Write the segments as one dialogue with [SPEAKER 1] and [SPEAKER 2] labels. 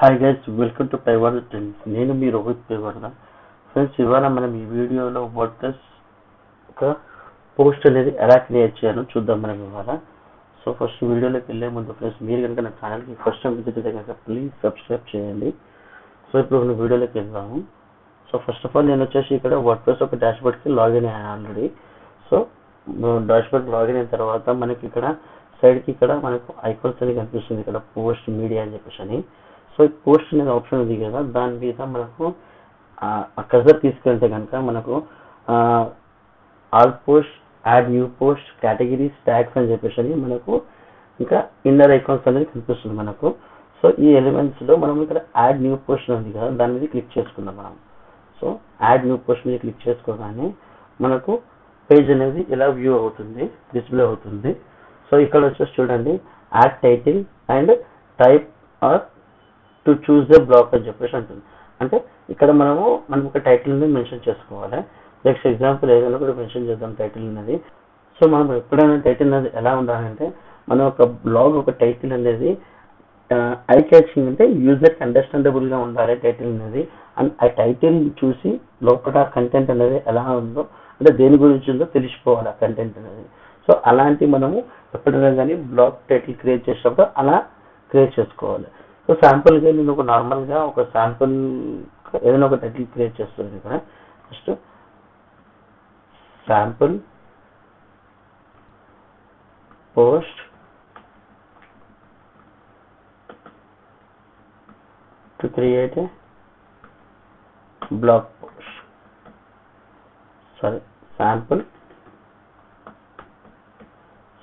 [SPEAKER 1] Hi guys welcome to పైవాడ trends నేను మీ రోహిత్ పైవాడ ఫ్రెండ్స్ ఇవాళ మనం ఈ వీడియోలో వర్డ్ప్రెస్ ఒక పోస్ట్ అనేది ఎలా క్రియేట్ చేయాలో చూద్దాం మనం ఇవాళ. సో ఫస్ట్ వీడియోలోకి వెళ్ళే ముందు ఫ్రెండ్స్ మీరు కనుక నా ఛానల్కి ఫస్ట్ టైం విజిట్ అయితే కనుక ప్లీజ్ సబ్స్క్రైబ్ చేయండి. సో ఇప్పుడు మనం వీడియోలోకి వెళ్దాము. సో ఫస్ట్ ఆఫ్ ఆల్ నేను వచ్చేసి ఇక్కడ వర్డ్ప్రెస్ ఒక డాష్బోర్డ్కి లాగిన్ అయ్యాను ఆల్రెడీ సో డాష్బోర్డ్ లాగిన్ అయిన తర్వాత మనకి ఇక్కడ సైడ్కి ఇక్కడ మనకు ఐకాన్స్ అనేది కనిపిస్తుంది. ఇక్కడ పోస్ట్ మీడియా అని చెప్పేసి అని. సో పోస్ట్ అనేది ఆప్షన్ ఉంది కదా. దాని మీద మనకు కర్సర్ కజర్ తీసుకెళ్తే కనుక మనకు all post add new post categories tags అని చెప్పేసి అని మనకు ఇంకా ఇన్నర్ ఐకాన్స్ అనేది కనిపిస్తుంది మనకు. సో ఈ ఎలిమెంట్స్లో మనం ఇక్కడ యాడ్ న్యూ పోస్ట్ ఉంది కదా దాని మీద క్లిక్ చేసుకుందాం మనం. సో యాడ్ న్యూ పోస్ట్ మీద క్లిక్ చేసుకోగానే మనకు పేజ్ అనేది ఇలా వ్యూ అవుతుంది డిస్ప్లే అవుతుంది. సో ఇక్కడ వచ్చేసి చూడండి add title and type or to choose the block అని చెప్పేసి అంటుంది అంటే ఇక్కడ మనము మనం ఒక టైటిల్ని మెన్షన్ చేసుకోవాలి. నెక్స్ట్ ఎగ్జాంపుల్ ఏదైనా కూడా మెన్షన్ చేద్దాం టైటిల్ అనేది. సో మనం ఎప్పుడైనా టైటిల్ అనేది ఎలా ఉండాలంటే మనం ఒక బ్లాగ్ ఒక టైటిల్ అనేది ఐ క్యాచింగ్ అంటే యూజర్కి అండర్స్టాండబుల్గా ఉండాలి టైటిల్ అనేది. అండ్ ఆ టైటిల్ చూసి లోపల కంటెంట్ అనేది ఎలా ఉందో అంటే దేని గురించి ఉందో తెలిసిపోవాలి ఆ కంటెంట్ అనేది. సో అలాంటి మనము ఎప్పుడైనా కానీ బ్లాగ్ టైటిల్ క్రియేట్ చేసినప్పుడు అలా క్రియేట్ చేసుకోవాలి. సో శాంపుల్గా నేను ఒక నార్మల్గా ఒక శాంపుల్ ఏదైనా ఒక టైటిల్ క్రియేట్ చేస్తుంది ఇక్కడ. First sample post to create a blog post sorry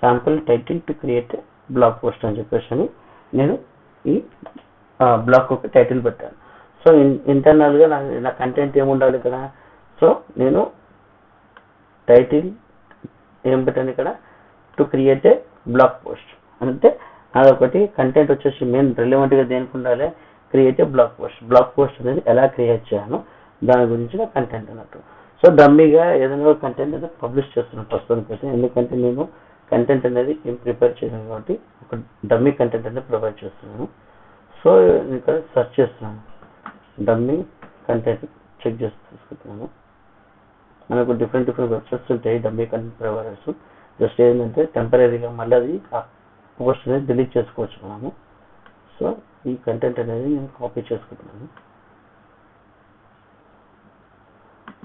[SPEAKER 1] sample title to create block post అని చెప్పేసి నేను ఈ బ్లాగ్ ఒక టైటిల్ పెట్టాను. సో ఇంటర్నల్గా నా నా కంటెంట్ ఏముండాలి ఇక్కడ? సో నేను టైటిల్ ఏం పెట్టాను ఇక్కడ? To create a blog post అంటే అదొకటి కంటెంట్ వచ్చేసి మెయిన్ రిలవెంట్గా దేనికి ఉండాలి? Create a blog post blog post అనేది ఎలా క్రియేట్ చేయాలో దాని గురించి కంటెంట్ అన్నట్టు సో డమ్మీగా ఏదైనా కంటెంట్ అనేది పబ్లిష్ చేస్తున్నాను ప్రస్తుతానికి అయితే ఎందుకంటే నేను కంటెంట్ అనేది ఏం ప్రిపేర్ చేయను కాబట్టి ఒక డమ్మీ కంటెంట్ అనేది ప్రొవైడ్ చేస్తున్నాను. సో ఇక్కడ సెర్చ్ చేస్తున్నాను. డమ్మీ కంటెంట్ చెక్ చేసి తీసుకుంటున్నాను. మనకు డిఫరెంట్ డిఫరెంట్ వెబ్సైట్స్ ఉంటాయి డమ్మీ కంటెంట్ ప్రొవైడర్స్ జస్ట్ ఏంటంటే టెంపరీగా మళ్ళీ అది ఆ పోస్ట్ అనేది డిలీట్ చేసుకోవచ్చు మనము. సో ఈ కంటెంట్ అనేది నేను కాపీ చేసుకుంటున్నాను.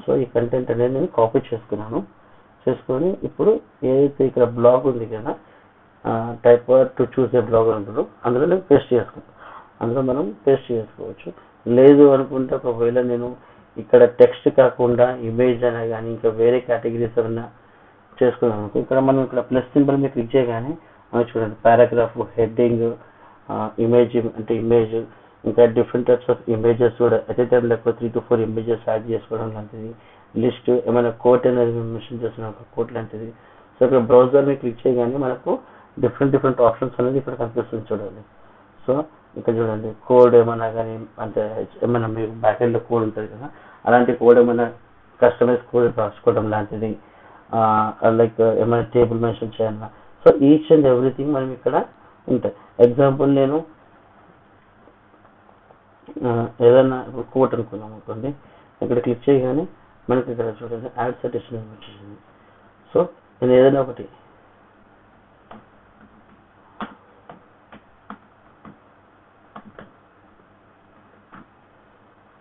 [SPEAKER 1] సో ఈ కంటెంట్ అనేది నేను కాపీ చేసుకున్నాను. చేసుకొని ఇప్పుడు ఏదైతే ఇక్కడ బ్లాగ్ ఉంది కదా type to choose a blog అంటారు అందులో నేను పేస్ట్ చేసుకుంటాను అందులో మనం పేస్ట్ చేసుకోవచ్చు. లేదు అనుకుంటే ఒకవేళ నేను ఇక్కడ టెక్స్ట్ కాకుండా ఇమేజ్ అనే కానీ ఇంకా వేరే కేటగిరీస్ ఏమైనా చేసుకున్నాను అనుకో ఇక్కడ మనం ఇక్కడ ప్లస్ సింబల్ మీద క్లిక్ చేయగానే చూడండి పారాగ్రాఫ్ హెడ్డింగ్ ఇమేజ్ అంటే ఇమేజ్ ఇంకా డిఫరెంట్ టైప్స్ ఆఫ్ ఇమేజెస్ కూడా అదే టైంలో ఎక్కువ లేకపోతే three to four images add చేసుకోవడం లాంటిది. లిస్ట్ ఏమైనా కోట్ అనేది మెన్షన్ చేసిన ఒక కోట్ లాంటిది. సో ఇక్కడ బ్రౌజర్ని క్లిక్ చేయగానే మనకు డిఫరెంట్ డిఫరెంట్ ఆప్షన్స్ అనేది ఇక్కడ కనిపిస్తుంది చూడండి. సో ఇక్కడ చూడండి కోడ్ ఏమైనా కానీ అంటే ఏమైనా మీకు బ్యాక్ కోడ్ ఉంటుంది కదా అలాంటి కోడ్ ఏమైనా కస్టమైజ్ కోడ్ రాసుకోవడం లాంటిది లైక్ ఏమైనా టేబుల్ మెన్షన్ చేయాలన్నా. సో ఈచ్ అండ్ ఎవ్రీథింగ్ మనం ఇక్కడ ఉంటాయి. ఎగ్జాంపుల్ నేను ఏదైనా కోట్ అనుకున్నాం అనుకోండి. ఇక్కడ క్లిక్ చేయగానే మనకి ఇక్కడ చూడండి యాడ్ సజెషన్ వచ్చేసింది సో నేను ఏదైనా ఒకటి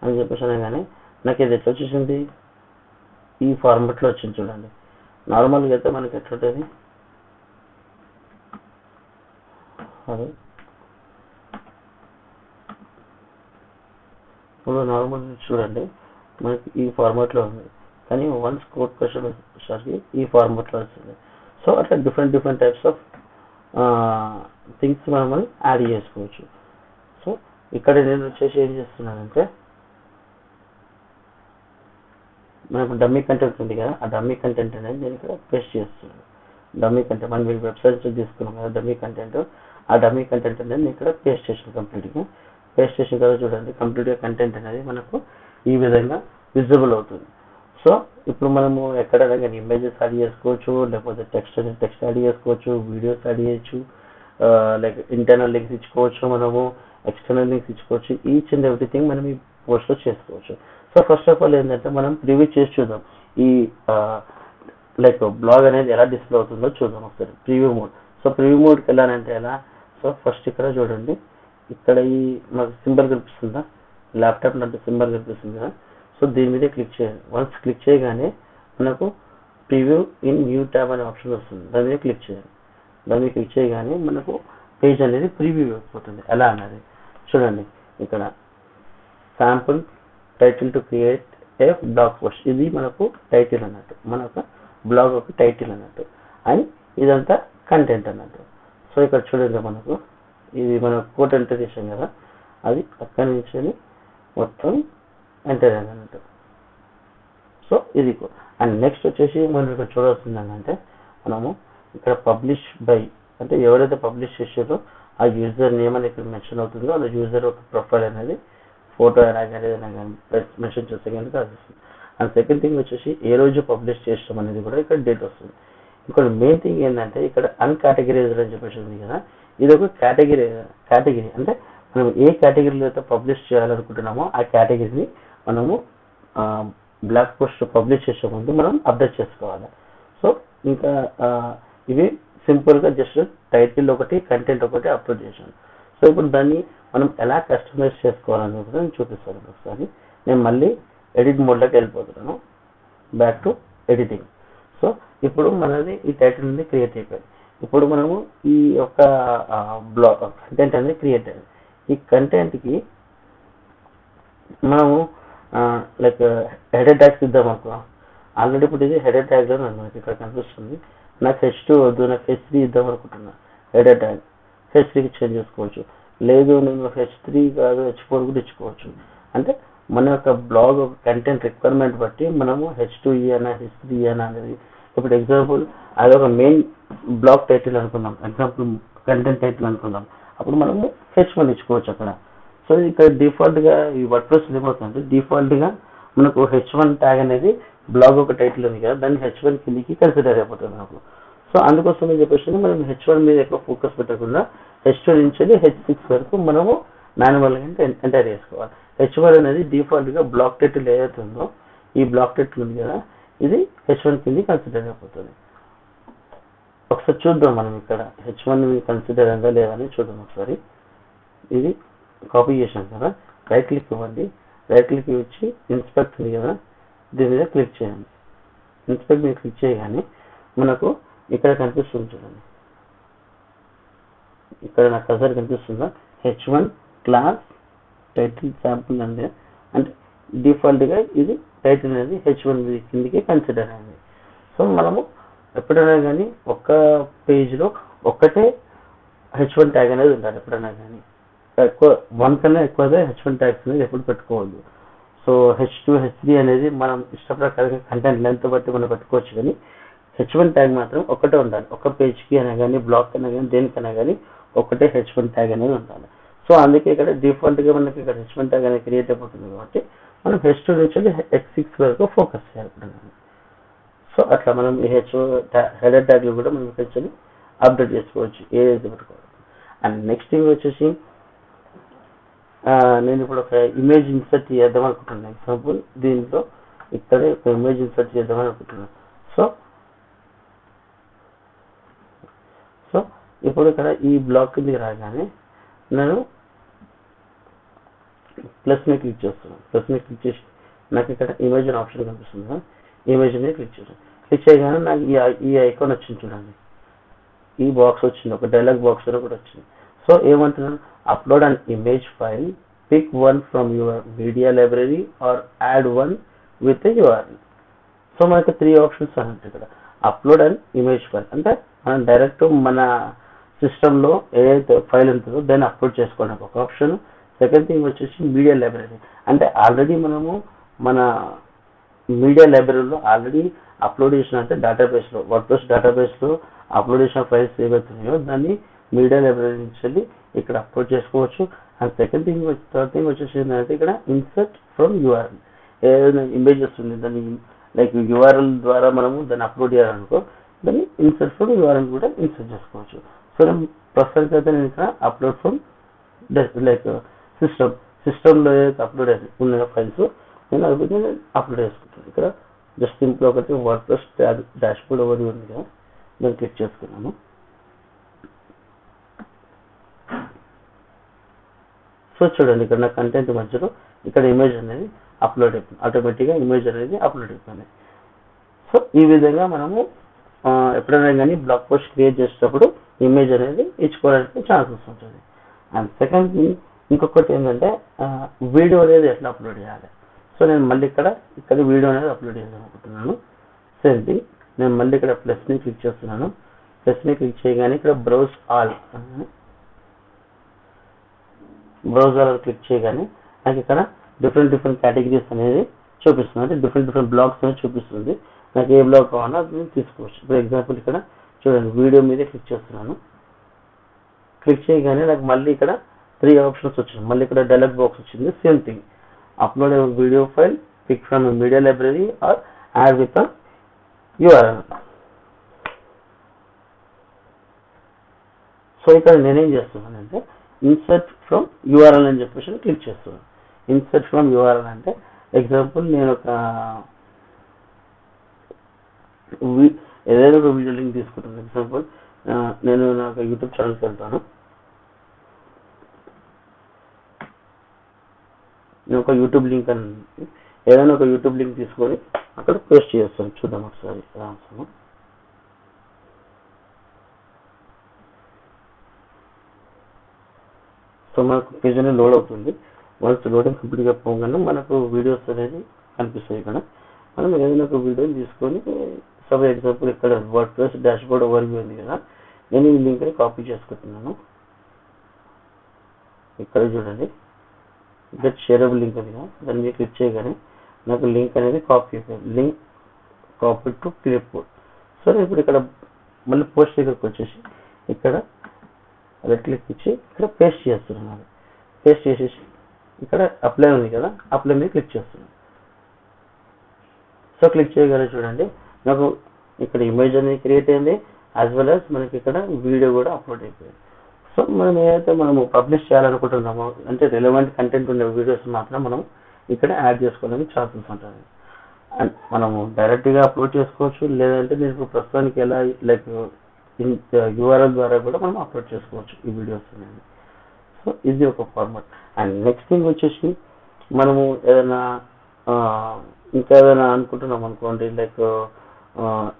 [SPEAKER 1] అని చెప్పేసి అనగానే నాకు ఇది ఎట్లా వచ్చేసింది? ఈ ఫార్మెట్లో వచ్చింది చూడండి. నార్మల్గా అయితే మనకి ఎట్లుంటుంది అదే. ఇప్పుడు నార్మల్ చూడండి. మనకి ఈ ఫార్మాట్లో ఉంది. కానీ వన్స్ కోర్ట్ క్వశ్చన్ వచ్చేసరికి ఈ ఫార్మాట్లో వస్తుంది. సో అట్లా different different types of things మనం యాడ్ చేసుకోవచ్చు. సో ఇక్కడ నేను వచ్చేసి ఏం చేస్తున్నానంటే మనకు డమ్మీ కంటెంట్ ఉంది కదా ఆ డమ్మీ కంటెంట్ అనేది నేను ఇక్కడ పేస్ట్ చేస్తున్నాను. డమ్మీ కంటెంట్ మనం మీరు వెబ్సైట్ తీసుకున్నాం కదా డమ్మీ కంటెంట్ ఆ డమ్మీ కంటెంట్ అనేది నేను ఇక్కడ పేస్ట్ చేసాను కంప్లీట్గా పేస్ట్ చేసిన తర్వాత చూడండి కంప్లీట్గా కంటెంట్ అనేది మనకు ఈ విధంగా విజిబుల్ అవుతుంది. సో ఇప్పుడు మనము ఎక్కడైనా కానీ ఇమేజెస్ యాడ్ చేసుకోవచ్చు లేకపోతే టెక్స్ట్ టెక్స్ట్ యాడ్ చేసుకోవచ్చు వీడియోస్ యాడ్ చేయొచ్చు లైక్ ఇంటర్నల్ లింక్స్ ఇచ్చుకోవచ్చు మనము ఎక్స్టర్నల్ లింక్స్ ఇచ్చుకోవచ్చు ఈచ్ అండ్ ఎవ్రీథింగ్ మనం ఈ పోస్ట్లో చేసుకోవచ్చు. సో ఫస్ట్ ఆఫ్ ఆల్ ఏంటంటే మనం ప్రివ్యూ చేసి చూద్దాం. ఈ లైక్ బ్లాగ్ అనేది ఎలా డిస్ప్లే అవుతుందో చూద్దాం ఒకసారి. ప్రివ్యూ మోడ్ సో ప్రివ్యూ మోడ్కి వెళ్ళాలంటే ఎలా? సో ఫస్ట్ ఇక్కడ చూడండి. ఇక్కడ ఈ మనకు సింబల్ కనిపిస్తుందా? ల్యాప్టాప్ అంటే సింబల్ కనిపిస్తుంది కదా. సో దీని మీద క్లిక్ చేయాలి. వన్స్ క్లిక్ చేయగానే మనకు ప్రివ్యూ ఇన్ న్యూ ట్యాబ్ అనే ఆప్షన్ వస్తుంది. దాని మీద క్లిక్ చేయాలి. దాని మీద క్లిక్ చేయగానే మనకు పేజ్ అనేది ప్రివ్యూ అయిపోతుంది. ఎలా అన్నది? చూడండి. ఇక్కడ sample title to create a blog post ఇది మనకు టైటిల్ అన్నట్టు. మనకు బ్లాగ్ ఒక టైటిల్ అన్నట్టు. అండ్ ఇదంతా కంటెంట్ అన్నట్టు. సో ఇక్కడ చూడండి మనకు. ఇది మన కోట్ ఎంటర్ చేసాం కదా. అది అక్కడి నుంచి మొత్తం ఎంటర్ అయింది అన్నట్టు సో ఇది అండ్ నెక్స్ట్ వచ్చేసి మనం ఇక్కడ చూడాల్సింది ఏంటంటే మనము ఇక్కడ పబ్లిష్ బై అంటే ఎవరైతే పబ్లిష్ చేసారో ఆ యూజర్ నేమ్ అనేది ఇక్కడ మెన్షన్ అవుతుందో ఆ యూజర్ ఒక ప్రొఫైల్ అనేది ఫోటో అయినా కానీ కానీ మెన్షన్ చేస్తే కనుక అది వస్తుంది. అండ్ సెకండ్ థింగ్ వచ్చేసి ఏ రోజు పబ్లిష్ చేస్తాం అనేది కూడా ఇక్కడ డేట్ వస్తుంది. ఇక్కడ మెయిన్ థింగ్ ఏంటంటే ఇక్కడ అన్కేటగిరైజ్డ్ అని చెప్పేసి ఉంది కదా. ఇది ఒక కేటగిరీ కేటగిరీ అంటే మనం ఏ కేటగిరీలో అయితే పబ్లిష్ చేయాలనుకుంటున్నామో ఆ కేటగిరీని మనము బ్లాక్ పోస్ట్ పబ్లిష్ చేసే ముందు మనం అప్డేట్ చేసుకోవాలి. సో ఇంకా ఇది ఇవి సింపుల్గా జస్ట్ టైటిల్ ఒకటి కంటెంట్ ఒకటి అప్లోడ్ చేశాను. సో ఇప్పుడు దాన్ని మనం ఎలా కస్టమైజ్ చేసుకోవాలని కూడా నేను చూపిస్తాను ఒకసారి. నేను మళ్ళీ ఎడిట్ మోడ్లోకి వెళ్ళిపోతున్నాను. Back to editing. సో ఇప్పుడు మనది ఈ టైటిల్ అనేది క్రియేట్ అయిపోయింది. ఇప్పుడు మనము ఈ యొక్క బ్లాగ్ కంటెంట్ అనేది క్రియేట్ అయింది. ఈ కంటెంట్కి మనము లైక్ హెడ్ అటాక్స్ ఇద్దాం అనుకో. ఆల్రెడీ ఇప్పుడు ఇది హెడ్ అటాక్లో అని ఇక్కడ కనిపిస్తుంది. నాకు హెచ్ టూ వద్దు నాకు హెచ్ త్రీ ఇద్దాం అనుకుంటున్నా హెడ్ అటాక్ హెచ్ త్రీకి చేంజ్ చేసుకోవచ్చు. లేదు నేను హెచ్ త్రీ కాదు హెచ్ ఫోర్ కూడా ఇచ్చుకోవచ్చు. అంటే మన యొక్క బ్లాగ్ కంటెంట్ రిక్వైర్మెంట్ బట్టి మనము హెచ్ టూ ఇయనా హెచ్ త్రీ ఇయనా అనేది. ఇప్పుడు ఎగ్జాంపుల్ అది ఒక మెయిన్ బ్లాగ్ టైటిల్ అనుకుందాం. ఎగ్జాంపుల్ కంటెంట్ టైటిల్ అనుకుందాం. అప్పుడు మనము హెచ్ వన్ ఇచ్చుకోవచ్చు అక్కడ. సో ఇక్కడ డిఫాల్ట్గా ఈ వర్డ్ ప్రెస్ ఏమవుతుందంటే డిఫాల్ట్గా మనకు హెచ్ వన్ ట్యాగ్ అనేది బ్లాగ్ ఒక టైటిల్ ఉంది కదా దాన్ని హెచ్ వన్ కిందికి కన్సిడర్ అయిపోతుంది మనకు సో అందుకోసం అని చెప్పేసి మనం హెచ్ వన్ మీద ఎక్కువ ఫోకస్ పెట్టకుండా హెచ్ టూ నుంచి హెచ్ సిక్స్ వరకు మనము మాన్యువల్గా ఎంటర్ చేసుకోవాలి. హెచ్ వన్ అనేది డిఫాల్ట్గా బ్లాక్ టైటిల్ ఏదైతే ఉందో ఈ బ్లాక్ టైటిల్ ఉంది కదా ఇది హెచ్ వన్ కింద కన్సిడర్ అయిపోతుంది. ఒకసారి చూద్దాం మనం ఇక్కడ హెచ్ వన్ కన్సిడర్ అయిందా లేదా అని చూద్దాం ఒకసారి. ఇది కాపీ చేసాం కదా. రైట్ క్లిక్ ఇవ్వండి. రైట్ క్లిక్ ఇచ్చి ఇన్స్పెక్ట్ ఉంది కదా. దీని మీద క్లిక్ చేయండి. ఇన్స్పెక్ట్ మీద క్లిక్ చేయగానే మనకు ఇక్కడ కనిపిస్తుంది చూడండి. ఇక్కడ నాకు కసర్ కనిపిస్తుందా? H one class title sample అంటే అంటే డిఫాల్ట్గా ఇది టైటిల్ అనేది హెచ్ వన్ కిందకి కన్సిడర్ అయింది. సో మనము ఎప్పుడైనా కానీ ఒక్క పేజ్లో ఒక్కటే హెచ్ వన్ ట్యాగ్ అనేది ఉండాలి ఎప్పుడైనా కానీ ఎక్కువ వన్ కన్నా ఎక్కువగా హెచ్ వన్ ట్యాగ్స్ అనేది ఎప్పుడు పెట్టుకోవద్దు. So H two H three అనేది మనం ఇష్టప్రకారంగా కంటెంట్ లెంత్ బట్టి మనం పెట్టుకోవచ్చు కానీ హెచ్ వన్ ట్యాగ్ మాత్రం ఒకటే ఉండాలి. ఒక పేజ్కి అయినా కానీ బ్లాక్ అయినా కానీ దేనికైనా కానీ ఒకటే హెచ్ వన్ ట్యాగ్ అనేది ఉండాలి. సో అందుకే ఇక్కడ డిఫాల్ట్గా మనకి ఇక్కడ హెచ్ వన్ ట్యాగ్ అనేది క్రియేట్ అయిపోతుంది కాబట్టి మనం హెచ్ టూ నుంచి హెచ్ సిక్స్ వరకు ఫోకస్ చేయాలి ఇప్పుడు సో అట్లా మనం ఈ హెచ్ హెడర్ ట్యాగ్లు కూడా మనం కొంచెం అప్డేట్ చేసుకోవచ్చు ఏదైతే పెట్టుకోవాలి అండ్ నెక్స్ట్ థింగ్ వచ్చేసి నేను ఇప్పుడు ఒక ఇమేజ్ ఇన్సర్ట్ చేద్దాం అనుకుంటున్నాను ఎగ్జాంపుల్ దీంట్లో ఇక్కడ ఒక ఇమేజ్ ఇన్సర్ట్ చేద్దాం అనుకుంటున్నాను సో సో ఇప్పుడు ఇక్కడ ఈ బ్లాక్ కిందకి రాగానే నేను ప్లస్ మీద క్లిక్ చేస్తున్నాను. ప్లస్ మీద క్లిక్ చేసి నాకు ఇక్కడ ఇమేజ్ ఆప్షన్ కనిపిస్తుంది ఇమేజ్ మీద క్లిక్ చేస్తాను క్లిక్ చేయగానే నాకు ఈ ఈ ఐకాన్ వచ్చింది చూడండి. ఈ బాక్స్ వచ్చింది ఒక డైలాగ్ బాక్స్ కూడా వచ్చింది. So ఏమంటున్నాను? Upload an image file pick one from your media library or add one with your so మనకి త్రీ ఆప్షన్స్ అన్నట్టు ఇక్కడ అప్లోడ్ అండ్ ఇమేజ్ ఫైల్ అంటే మనం డైరెక్ట్ మన సిస్టంలో ఏదైతే ఫైల్ ఉంటుందో దాన్ని అప్లోడ్ చేసుకోవడానికి ఒక ఆప్షన్ సెకండ్ థింగ్ వచ్చేసి మీడియా లైబ్రరీ అంటే ఆల్రెడీ మనము మన మీడియా లైబ్రరీలో ఆల్రెడీ అప్లోడ్ చేసిన అంటే డేటాబేస్లో వర్డ్ప్రెస్ డేటాబేస్లో అప్లోడ్ చేసిన ఫైల్స్ ఏవైతున్నాయో దాన్ని మీడియా లైబ్రరీ నుంచి వెళ్ళి ఇక్కడ అప్లోడ్ చేసుకోవచ్చు. And second thing third thing వచ్చేసి ఏంటంటే ఇక్కడ ఇన్సర్ట్ ఫ్రమ్ యూఆర్ఎల్ ఏదైనా ఇమేజెస్ ఉంది దాన్ని లైక్ యూఆర్ఎల్ ద్వారా మనము దాన్ని అప్లోడ్ చేయాలనుకో దాన్ని ఇన్సర్ట్ ఫ్రమ్ యూఆర్ఎల్ కూడా ఇన్సర్ట్ చేసుకోవచ్చు. సో నేను ప్రస్తుతానికి అయితే నేను ఇక్కడ అప్లోడ్ ఫ్రమ్ లైక్ సిస్టమ్ సిస్టంలో ఏదైతే అప్లోడ్ ఉన్న ఫైల్స్ నేను నేను అప్లోడ్ చేసుకుంటాను. ఇక్కడ జస్ట్ సింపుల్ ఒకటి WordPress dashboard over ఉంది కదా నేను క్లిక్ చేసుకున్నాను. సో చూడండి ఇక్కడ నా కంటెంట్ మధ్యలో ఇక్కడ ఇమేజ్ అనేది అప్లోడ్ అయిపోయింది. ఆటోమేటిక్గా ఇమేజ్ అనేది అప్లోడ్ అయిపోయింది. సో ఈ విధంగా మనము ఎప్పుడైనా కానీ బ్లాగ్ పోస్ట్ క్రియేట్ చేసేటప్పుడు ఇమేజ్ అనేది ఇచ్చుకోవడానికి ఛాన్సెస్ ఉంటుంది. అండ్ సెకండ్ ఇంకొకటి ఏంటంటే వీడియో అనేది ఎట్లా అప్లోడ్ చేయాలి? సో నేను మళ్ళీ ఇక్కడ ఇక్కడ వీడియో అనేది అప్లోడ్ చేద్దాం అనుకుంటున్నాను. సేమ్ నేను మళ్ళీ ఇక్కడ ప్లస్ని క్లిక్ చేస్తున్నాను. ప్లస్ని క్లిక్ చేయగానే ఇక్కడ browse all browse all click చేయగానే నాకు ఇక్కడ డిఫరెంట్ డిఫరెంట్ కేటగిరీస్ అనేది చూపిస్తుంది. అంటే డిఫరెంట్ డిఫరెంట్ బ్లాగ్స్ అనేది చూపిస్తుంది. నాకు ఏ బ్లాగ్ కావాలో అది నేను తీసుకోవచ్చు. ఫర్ ఎగ్జాంపుల్ ఇక్కడ చూడండి వీడియో మీద క్లిక్ చేస్తున్నాను. క్లిక్ చేయగానే నాకు మళ్ళీ ఇక్కడ త్రీ ఆప్షన్స్ వచ్చింది మళ్ళీ ఇక్కడ డైలాగ్ బాక్స్ వచ్చింది. Same thing upload video file pick from media library or add a URL. So ఇక్కడ నేనేం చేస్తున్నానంటే ఇన్సర్ట్ ఫ్రమ్ యూఆర్ఎల్ అని చెప్పేసి క్లిక్ చేస్తున్నాను. ఇన్సర్ట్ ఫ్రమ్ యూఆర్ఎల్ అంటే ఎగ్జాంపుల్ నేను ఒక ఏదైనా ఒక వీడియో లింక్ తీసుకుంటాను. ఎగ్జాంపుల్ నేను నాకు యూట్యూబ్ ఛానల్కి వెళ్తాను. నేను ఒక యూట్యూబ్ లింక్ అని ఏదైనా ఒక యూట్యూబ్ లింక్ తీసుకొని అక్కడ పేస్ట్ చేస్తాను. చూద్దాం ఒకసారి. రాస్తాను సో మనకు పేజ్ అనేది లోడ్ అవుతుంది. వన్స్ లోడింగ్ కంప్లీట్గా పోగానే మనకు వీడియోస్ అనేది కనిపిస్తాయి ఇక్కడ. మనం ఏదైనా ఒక వీడియోని తీసుకొని సబ్ ఎగ్జాంపుల్ ఇక్కడ word plus dashboard overview ఉంది కదా. నేను ఈ లింక్ని కాపీ చేసుకుంటున్నాను. ఇక్కడ చూడండి. గెట్ షేరబుల్ లింక్ అది కదా. దాన్ని మీద క్లిక్ చేయగానే నాకు లింక్ అనేది కాపీ అయిపోయింది. Link copy to clipboard so ఇప్పుడు ఇక్కడ మళ్ళీ పోస్ట్ దగ్గరకు వచ్చేసి ఇక్కడ రెడ్ క్లిక్ ఇచ్చి ఇక్కడ పేస్ట్ చేస్తున్నాను. పేస్ట్ చేసేసి ఇక్కడ అప్లై ఉంది కదా. అప్లై మీద క్లిక్ చేస్తున్నాను. సో క్లిక్ చేయగానే చూడండి నాకు ఇక్కడ ఇమేజ్ అనేది క్రియేట్ అయింది యాజ్ వెల్ యాజ్ మనకి ఇక్కడ వీడియో కూడా అప్లోడ్ అయిపోయింది. సో మనం ఏదైతే మనము పబ్లిష్ చేయాలనుకుంటున్నామో అంటే రిలవెంట్ కంటెంట్ ఉండే వీడియోస్ మాత్రం మనం ఇక్కడ యాడ్ చేసుకోవడానికి ఛాన్సెస్ ఉంటుంది. అండ్ మనము డైరెక్ట్గా అప్లోడ్ చేసుకోవచ్చు లేదంటే దీనికి ప్రస్తుతానికి ఎలా లైక్ యూఆర్ఎల్ uh, ద్వారా కూడా మనం అప్లోడ్ చేసుకోవచ్చు ఈ వీడియోస్ అనేది సో ఇది ఒక ఫార్మాట్ అండ్ నెక్స్ట్ థింగ్ వచ్చేసి మనము ఏదైనా ఇంకా ఏదైనా అనుకుంటున్నాం అనుకోండి లైక్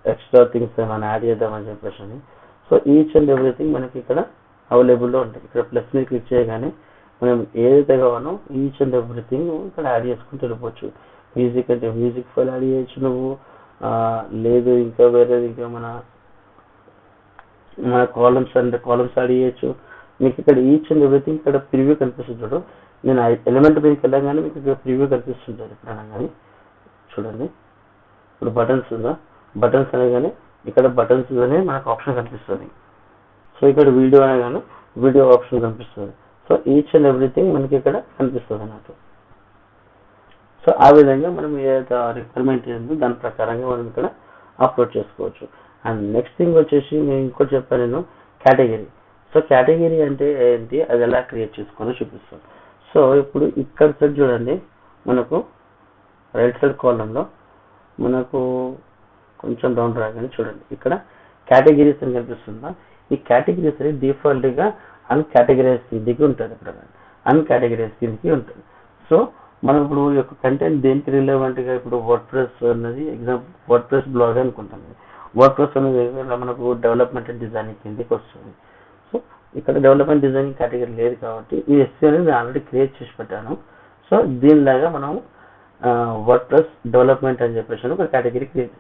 [SPEAKER 1] ఎక్స్ట్రా థింగ్స్ ఏమైనా యాడ్ చేద్దామని చెప్పేసి సో ఈచ్ అండ్ ఎవ్రీథింగ్ మనకి ఇక్కడ అవైలబుల్లో ఉంటుంది. ఇక్కడ ప్లస్ మీద క్లిక్ చేయగానే మనం ఏదైతే కావాలో ఈచ్ అండ్ ఎవ్రీథింగ్ ఇక్కడ యాడ్ చేసుకుంటూ వెళ్ళిపోవచ్చు. మ్యూజిక్ అంటే మ్యూజిక్ ఫైల్ యాడ్ చేయొచ్చు నువ్వు లేదు ఇంకా వేరేది ఇంకా మన మన కాలమ్స్ అంటే కాలమ్స్ యాడ్ చేయొచ్చు. మీకు ఇక్కడ ఈచ్ అండ్ ఎవ్రీథింగ్ ఇక్కడ ప్రివ్యూ కనిపిస్తుంది చూడు. నేను ఎలిమెంట్ మీదకి వెళ్ళగానే మీకు ఇక్కడ ప్రివ్యూ కనిపిస్తుంటుంది ఎప్పుడైనా కానీ చూడండి. ఇప్పుడు బటన్స్ ఉందా? బటన్స్ అనగానే ఇక్కడ బటన్స్ అనే మనకు ఆప్షన్ కనిపిస్తుంది. సో ఇక్కడ వీడియో అనగానే వీడియో ఆప్షన్ కనిపిస్తుంది. సో ఈచ్ అండ్ ఎవ్రీథింగ్ మనకి ఇక్కడ కనిపిస్తుంది అన్నట్టు సో ఆ విధంగా మనం ఏదైతే రిక్వైర్మెంట్ ఉందో దాని ప్రకారంగా మనం ఇక్కడ అప్లోడ్ చేసుకోవచ్చు. అండ్ నెక్స్ట్ థింగ్ వచ్చేసి నేను ఇంకోటి చెప్పాను నేను కేటగిరీ సో కేటగిరీ అంటే ఏంటి? అది ఎలా క్రియేట్ చేసుకోవాలో చూపిస్తాను. సో ఇప్పుడు ఇక్కడ సైడ్ చూడండి మనకు రైట్ సైడ్ కాలంలో మనకు కొంచెం డౌన్ రాగానే చూడండి. ఇక్కడ కేటగిరీస్ అని కనిపిస్తుందా? ఈ కేటగిరీస్ అనేది డిఫాల్ట్గా అన్ కేటగిరైజ్ కిందికి ఉంటుంది ఇక్కడ. అన్ కేటగిరైజ్ కిందికి ఉంటుంది. సో మనం ఇప్పుడు ఈ యొక్క కంటెంట్ దేనికి రిలేవెంట్గా ఇప్పుడు వర్డ్ ప్రెస్ అనేది ఎగ్జాంపుల్ వర్డ్ ప్రెస్ బ్లాగ్ అనుకుంటాం వర్డ్ ప్రెస్ అనేది మనకు డెవలప్మెంట్ అండ్ డిజైనింగ్ కిందకి వస్తుంది. సో ఇక్కడ డెవలప్మెంట్ డిజైనింగ్ కేటగిరీ లేదు కాబట్టి ఈ ఎస్సీ అనేది నేను ఆల్రెడీ క్రియేట్ చేసి పెట్టాను. సో దీనిలాగా మనం వర్డ్ ప్లస్ డెవలప్మెంట్ అని చెప్పేసి ఒక కేటగిరీ క్రియేట్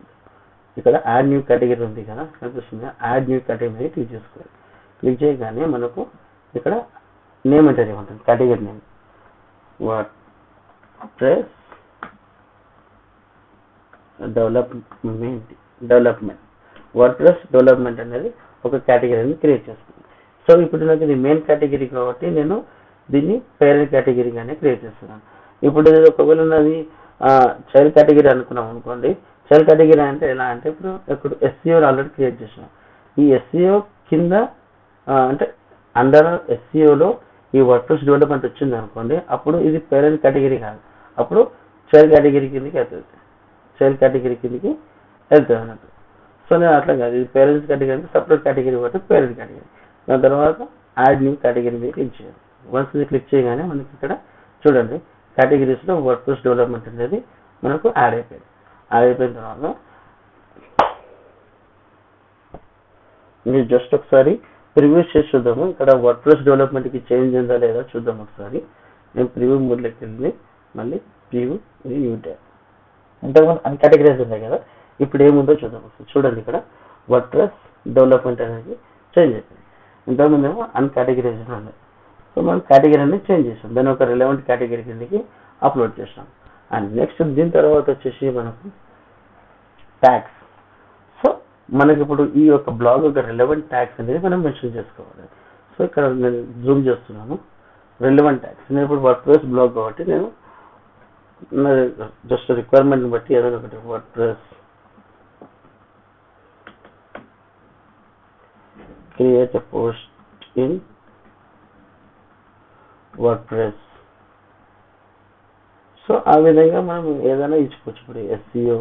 [SPEAKER 1] ఇక్కడ యాడ్ న్యూ కేటగిరీ ఉంది కదా కనిపిస్తుంది. యాడ్ న్యూ కేటగిరీ మీద క్లిక్ చేసుకోవాలి. క్లిక్ చేయగానే మనకు ఇక్కడ నేమ్ ఎంటర్ ఉంటుంది category name WordPress development development WordPress development అనేది ఒక కేటగిరీని క్రియేట్ చేస్తుంది. సో ఇప్పుడు నాకు ఇది మెయిన్ కేటగిరీ కాబట్టి నేను దీన్ని పేరెంట్ కేటగిరీగానే క్రియేట్ చేస్తున్నాను. ఇప్పుడు ఒకవేళ నాది చైల్డ్ కేటగిరీ అనుకున్నాం అనుకోండి సెల్ కేటగిరీ అంటే ఎలా అంటే ఇప్పుడు ఇప్పుడు ఎస్సీఓ ఆల్రెడీ క్రియేట్ చేసిన. ఈ ఎస్సీఓ కింద అంటే అండర్ ఎస్సీఓలో ఈ వర్డ్ ప్రెస్ డెవలప్మెంట్ వచ్చింది అనుకోండి అప్పుడు ఇది పేరెంట్ కేటగిరీ కాదు. అప్పుడు చైల్డ్ కేటగిరీ కిందకి వెళ్తుంది. చైల్డ్ కేటగిరీ కిందకి వెళ్తుంది అన్నట్టు. సో నేను అట్లా కాదు. ఇది పేరెంట్స్ కేటగిరీ అంటే సపరేట్ కేటగిరీ బట్టి పేరెంట్ కేటగిరీ దాని తర్వాత యాడ్ న్యూ కేటగిరీ మీద క్లిక్ చేయాలి. వన్స్ ఇది క్లిక్ చేయగానే మనకి ఇక్కడ చూడండి కేటగిరీస్లో వర్డ్ ప్రెస్ డెవలప్మెంట్ అనేది మనకు యాడ్ అయిపోయింది. యాడ్ అయిపోయిన తర్వాత మీరు జస్ట్ ఒకసారి ప్రివ్యూ చేసి చూద్దాము. ఇక్కడ వర్డ్ ప్లస్ డెవలప్మెంట్కి చేంజ్ ఉందా లేదా చూద్దాం ఒకసారి. నేను ప్రివ్యూ మూడ్లోకి వెళ్ళి మళ్ళీ ప్రివ్యూ ఇది న్యూ ట్యాబ్ ఇంతకుముందు అన్ కేటగిరీస్ ఉన్నాయి కదా. ఇప్పుడు ఏముందో చూద్దాం ఒకసారి. చూడండి ఇక్కడ వర్డ్ ప్లస్ డెవలప్మెంట్ అనేది చేంజ్ అయిపోయింది. ఇంతకుముందు ఏమో అన్ కేటగిరీస్ ఉన్నాయి. సో మనం కేటగిరీ అనేది చేంజ్ చేసాం. దాన్ని ఒక రిలవెంట్ కేటగిరీ కిందకి అప్లోడ్ చేసాం. అండ్ నెక్స్ట్ దీని తర్వాత వచ్చేసి మనకు ట్యాక్స్ సో మనకి ఇప్పుడు ఈ యొక్క బ్లాగ్ యొక్క రిలవెంట్ ట్యాక్స్ అనేది మనం మెన్షన్ చేసుకోవాలి. సో ఇక్కడ నేను జూమ్ చేస్తున్నాను. రిలవెంట్ ట్యాక్స్ నేను ఇప్పుడు వర్డ్ ప్రెస్ బ్లాగ్ కాబట్టి నేను జస్ట్ రిక్వైర్మెంట్ని బట్టి ఏదైనా ఒకటి WordPress create post in WordPress so ఆ విధంగా మనం ఏదైనా ఇచ్చుకోవచ్చు ఇప్పుడు ఎస్సీఓ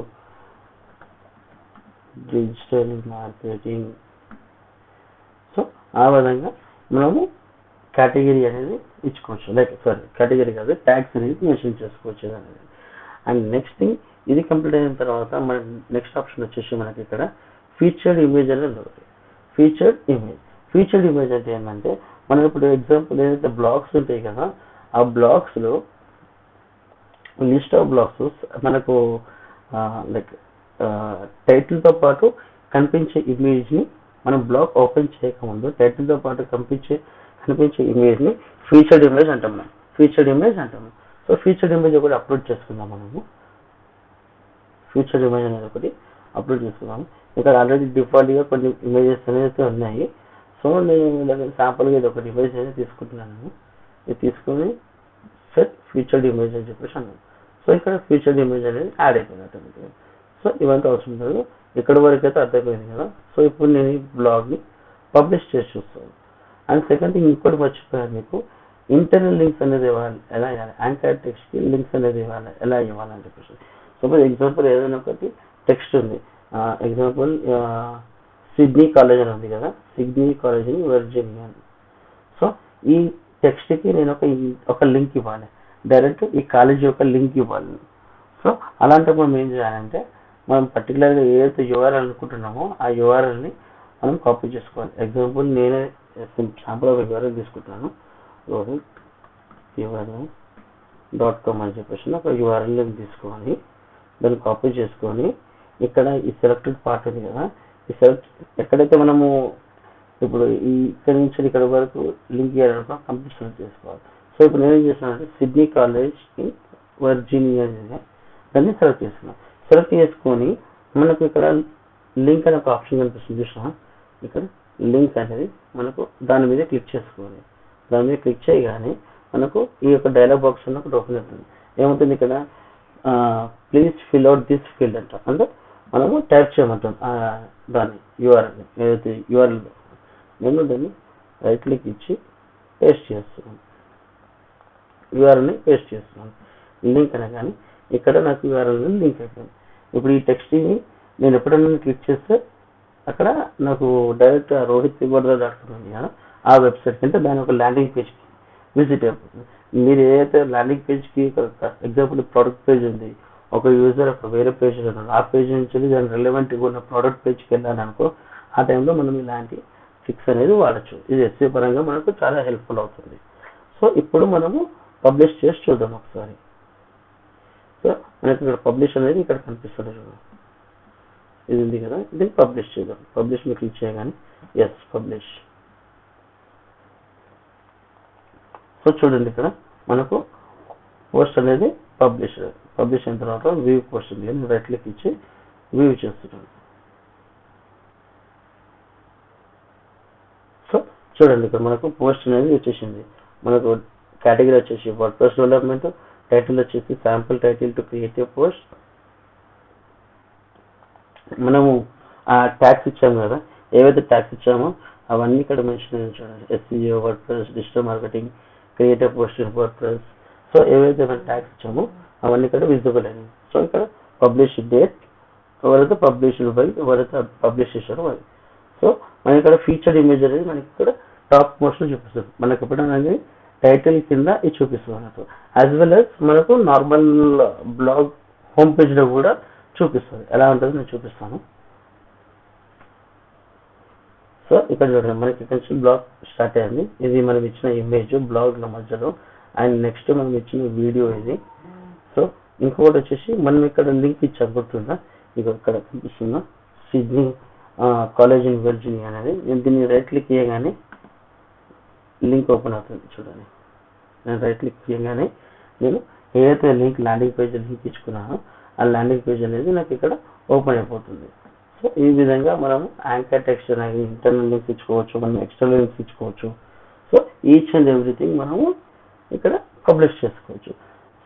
[SPEAKER 1] డిజిటల్ మార్కెటింగ్ సో ఆ విధంగా మనము కేటగిరీ అనేది ఇచ్చుకోవచ్చు లైక్ సారీ కేటగిరీ కాదు ట్యాక్స్ అనేది మెన్షన్ చేసుకోవచ్చు అనేది అండ్ నెక్స్ట్ థింగ్ ఇది కంప్లీట్ అయిన తర్వాత మన నెక్స్ట్ ఆప్షన్ వచ్చేసి మనకి ఇక్కడ ఫీచర్డ్ ఇమేజ్ అనేది ఒకటి ఫీచర్డ్ ఇమేజ్ ఫీచర్డ్ ఇమేజ్ అంటే ఏంటంటే మనం ఇప్పుడు ఎగ్జాంపుల్ ఏదైతే బ్లాగ్స్ ఉంటాయి కదా ఆ బ్లాగ్స్లో లిస్ట్ ఆఫ్ బ్లాగ్స్ మనకు లైక్ టైటిల్తో పాటు కనిపించే ఇమేజ్ని మనం బ్లాగ్ ఓపెన్ చేయకముందు టైటిల్తో పాటు కనిపించే కనిపించే ఇమేజ్ని ఫీచర్డ్ ఇమేజ్ అంటాం మనం. ఫీచర్డ్ ఇమేజ్ అంటాము సో ఫీచర్డ్ ఇమేజ్ ఒకటి అప్లోడ్ చేసుకుందాం మనము ఫీచర్డ్ ఇమేజ్ అనేది ఒకటి అప్లోడ్ చేసుకుందాం. ఇక్కడ ఆల్రెడీ డిఫాల్ట్గా కొన్ని ఇమేజెస్ అనేది ఉన్నాయి. సో నేను శాంపుల్గా ఇది ఒకటి ఇమేజ్ అనేది తీసుకుంటున్నాను. ఇది తీసుకొని సెట్ ఫీచర్డ్ ఇమేజ్ అని చెప్పేసి అన్నాను. సో ఇక్కడ ఫ్యూచర్ ఇమేజ్ అనేది యాడ్ అయిపోయినట్టు సో ఇవంతా అవసరం లేదు. ఇక్కడ వరకు అయితే అర్థమైపోయింది కదా. సో ఇప్పుడు నేను ఈ బ్లాగ్ని పబ్లిష్ చేసి చూస్తాను. అండ్ సెకండ్ థింగ్ ఇంకోటి మర్చిపోయాను మీకు. ఇంటర్నల్ లింక్స్ అనేది ఇవ్వాలి. ఎలా ఇవ్వాలి? యాంకర్ టెక్స్ట్కి లింక్స్ అనేది ఇవ్వాలి. ఎలా ఇవ్వాలని చెప్పేసి. సపోజ్ ఎగ్జాంపుల్ ఏదైనా ఒకటి టెక్స్ట్ ఉంది. ఎగ్జాంపుల్ సిడ్నీ కాలేజ్ అని ఉంది కదా. సిడ్నీ కాలేజ్ ఇన్ వర్జీనియా అని సో ఈ టెక్స్ట్కి నేను ఒక ఒక లింక్ ఇవ్వాలి. డైరెక్ట్ ఈ కాలేజ్ యొక్క లింక్ ఇవ్వాలి. సో అలాంటప్పుడు మనం ఏం చేయాలంటే మనం పర్టికులర్గా ఏదైతే యూఆర్ఎల్ అనుకుంటున్నామో ఆ యూఆర్ఎల్ని మనం కాపీ చేసుకోవాలి. ఎగ్జాంపుల్ నేనే శాంపుల్ ఒక యూఆర్ఎల్ తీసుకుంటాను. రోహిత్ యూఆర్ఎల్ డాట్ కామ్ అని చెప్పేసి ఒక యూఆర్ఎల్ తీసుకోవాలి. దాన్ని కాపీ చేసుకొని ఇక్కడ ఈ సెలెక్టెడ్ పార్ట్ ఉంది కదా ఈ సెలెక్ట్ ఎక్కడైతే మనము ఇప్పుడు ఈ ఇక్కడ నుంచి ఇక్కడ వరకు లింక్ చేయాలనుకో కంప్లీట్ సెలెక్ట్ చేసుకోవాలి. సో ఇప్పుడు నేను ఏం చేస్తున్నానంటే సిడ్నీ కాలేజ్ వర్జీనియా దాన్ని సెలెక్ట్ చేస్తున్నాను సెలెక్ట్ చేసుకొని మనకు ఇక్కడ లింక్ అనే ఒక ఆప్షన్ కనిపిస్తుంది చూసినా? ఇక్కడ లింక్ అనేది మనకు దాని మీద క్లిక్ చేసుకోవాలి. దాని మీద క్లిక్ చేయగానే మనకు ఈ యొక్క డైలాగ్ బాక్స్ అన్న ఒకటి ఓపెన్ అవుతుంది ఏమవుతుంది ఇక్కడ? Please fill out this field అంట. అంటే మనము టైప్ చేయమంటాం. దాన్ని యూఆర్ఎల్ ఏదైతే యూఆర్ఎల్ నేను దాన్ని రైట్ క్లిక్ ఇచ్చి పేస్ట్ చేస్తున్నాను. యూఆర్ఎల్ని పేస్ట్ చేస్తున్నాను. లింక్ అనగానే ఇక్కడ నాకు యూఆర్ఎల్ లింక్ అయిపోయింది. ఇప్పుడు ఈ టెక్స్ట్ని నేను ఎప్పుడైనా క్లిక్ చేస్తే అక్కడ నాకు డైరెక్ట్ రోహిత్ తిబర్దా డాట్ కామ్ కదా ఆ వెబ్సైట్ అంటే దాని ఒక ల్యాండింగ్ పేజ్కి విజిట్ అయిపోతుంది. మీరు ఏదైతే ల్యాండింగ్ పేజ్కి ఎగ్జాంపుల్ ప్రోడక్ట్ పేజ్ ఉంది ఒక యూజర్ ఒక వేరే పేజ్ ఉన్నాడు ఆ పేజ్ నుంచి దాని రిలవెంట్ ఉన్న ప్రోడక్ట్ పేజ్కి వెళ్ళాను అనుకో ఆ టైంలో మనం ఇలాంటి ఫిక్స్ అనేది వాడచ్చు. ఇది ఎస్సీ పరంగా మనకు చాలా హెల్ప్ఫుల్ అవుతుంది. సో ఇప్పుడు మనము పబ్లిష్ చేసి చూద్దాం ఒకసారి. సో మనకి ఇక్కడ పబ్లిష్ అనేది ఇక్కడ కనిపిస్తుంది చూడండి ఇది ఉంది కదా దీన్ని పబ్లిష్ చేద్దాం. పబ్లిష్ మీరు క్లిక్ చేయగానే ఎస్ పబ్లిష్. సో చూడండి ఇక్కడ మనకు పోస్ట్ అనేది పబ్లిష్ పబ్లిష్ అయిన తర్వాత వ్యూ పోస్ట్ ఉంది. నేను రైట్ క్లిక్ ఇచ్చి వ్యూ చేస్తున్నాను సో చూడండి ఇక్కడ మనకు పోస్ట్ అనేది వచ్చేసింది. మనకు కేటగిరీ వచ్చేసి వర్డ్ ప్రెస్ డెవలప్మెంట్ టైటిల్ వచ్చేసి sample title to creative post మనము ఆ ట్యాక్స్ ఇచ్చాము కదా ఏవైతే ట్యాక్స్ ఇచ్చామో అవన్నీ ఇక్కడ మెన్షన్ చూడండి. SEO WordPress digital marketing creative post word WordPress so ఏవైతే మనం ట్యాక్స్ ఇచ్చామో అవన్నీ ఇక్కడ విజిబుల్ అయినాయి. సో ఇక్కడ పబ్లిష్ డేట్ ఎవరైతే పబ్లిష్ బై ఎవరైతే పబ్లిష్ చేశారో అది సో మనకి ఇక్కడ ఫీచర్డ్ ఇమేజ్ అనేది మనకి ఇక్కడ టాప్ మోస్ట్ చూపిస్తుంది. మనకి ఎప్పుడైనా టైటిల్ కింద ఇది చూపిస్తుంది మనకు యాజ్ వెల్ అస్ మనకు నార్మల్ బ్లాగ్ హోమ్ పేజ్లో కూడా చూపిస్తుంది. ఎలా ఉంటుందో నేను చూపిస్తాను. సో ఇక్కడ చూడండి మనకి ఇక్కడ నుంచి బ్లాగ్ స్టార్ట్ అయింది. ఇది మనం ఇచ్చిన ఇమేజ్ బ్లాగ్ల మధ్యలో. అండ్ నెక్స్ట్ మనం ఇచ్చిన వీడియో ఇది. సో ఇంకొకటి వచ్చేసి మనం ఇక్కడ లింక్ ఇచ్చాం గుర్తుందా? ఇక ఇక్కడ కనిపిస్తుందా సిడ్నీ కాలేజ్ ఇన్ వర్జినియా అనేది. నేను దీన్ని రైట్ క్లిక్ చేయగానే లింక్ ఓపెన్ అవుతుంది చూడండి. నేను రైట్ క్లిక్ చేయగానే నేను ఏదైతే లింక్ ల్యాండింగ్ పేజ్ లింక్ ఇచ్చుకున్నానో ఆ ల్యాండింగ్ పేజ్ అనేది నాకు ఇక్కడ ఓపెన్ అయిపోతుంది. సో ఈ విధంగా మనం యాంకర్ టెక్స్ట్ అనేది ఇంటర్నల్ లింక్స్ ఇచ్చుకోవచ్చు మనం ఎక్స్టర్నల్ లింక్స్ ఇచ్చుకోవచ్చు. సో ఈచ్ అండ్ ఎవ్రీథింగ్ మనము ఇక్కడ పబ్లిష్ చేసుకోవచ్చు.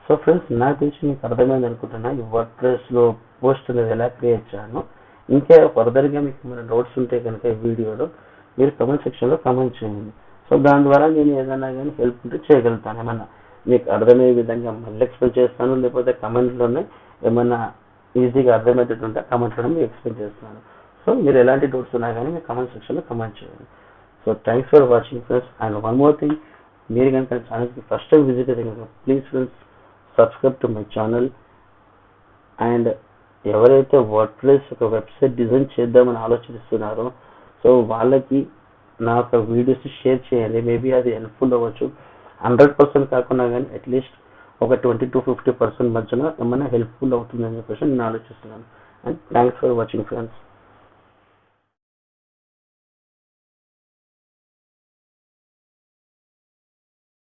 [SPEAKER 1] సో ఫ్రెండ్స్ నాకు తెలిసి మీకు అర్థమైంది అనుకుంటున్నా ఈ వర్డ్ ప్రెస్లో పోస్ట్ అనేది ఎలా క్రియేట్ చేయాలో. ఇంకా ఫర్దర్గా మీకు ఏమైనా డౌట్స్ ఉంటే కనుక ఈ వీడియోలో మీరు కమెంట్ సెక్షన్లో కమెంట్ చేయండి. సో దాని ద్వారా నేను ఏదైనా కానీ హెల్ప్ ఉంటే చేయగలుగుతాను. ఏమన్నా మీకు అర్థమయ్యే విధంగా మళ్ళీ ఎక్స్ప్లెయిన్ చేస్తాను లేకపోతే కమెంట్లోనే ఏమన్నా ఈజీగా అర్థమయ్యేటట్టు ఉంటే కమెంట్లోనే మీకు ఎక్స్ప్లెయిన్ చేస్తున్నాను సో మీరు ఎలాంటి డౌట్స్ ఉన్నా కానీ మీరు కమెంట్ సెక్షన్లో కమెంట్ చేయండి. So thanks for watching friends and one more thing మీరు కనుక ఛానల్కి ఫస్ట్ టైం విజిట్ అయితే కనుక please friends subscribe to my channel and ఎవరైతే వర్డ్ ప్లేస్ ఒక వెబ్సైట్ డిజైన్ చేద్దామని ఆలోచిస్తున్నారో సో వాళ్ళకి నా యొక్క వీడియోస్ షేర్ చేయండి మేబీ అది హెల్ప్ఫుల్ అవ్వచ్చు. హండ్రెడ్ పర్సెంట్ కాకుండా కానీ అట్లీస్ట్ ఒక ట్వంటీ టు ఫిఫ్టీ పర్సెంట్ మధ్యన ఏమైనా హెల్ప్ఫుల్ అవుతుందని చెప్పేసి నేను ఆలోచిస్తున్నాను. And thanks for watching friends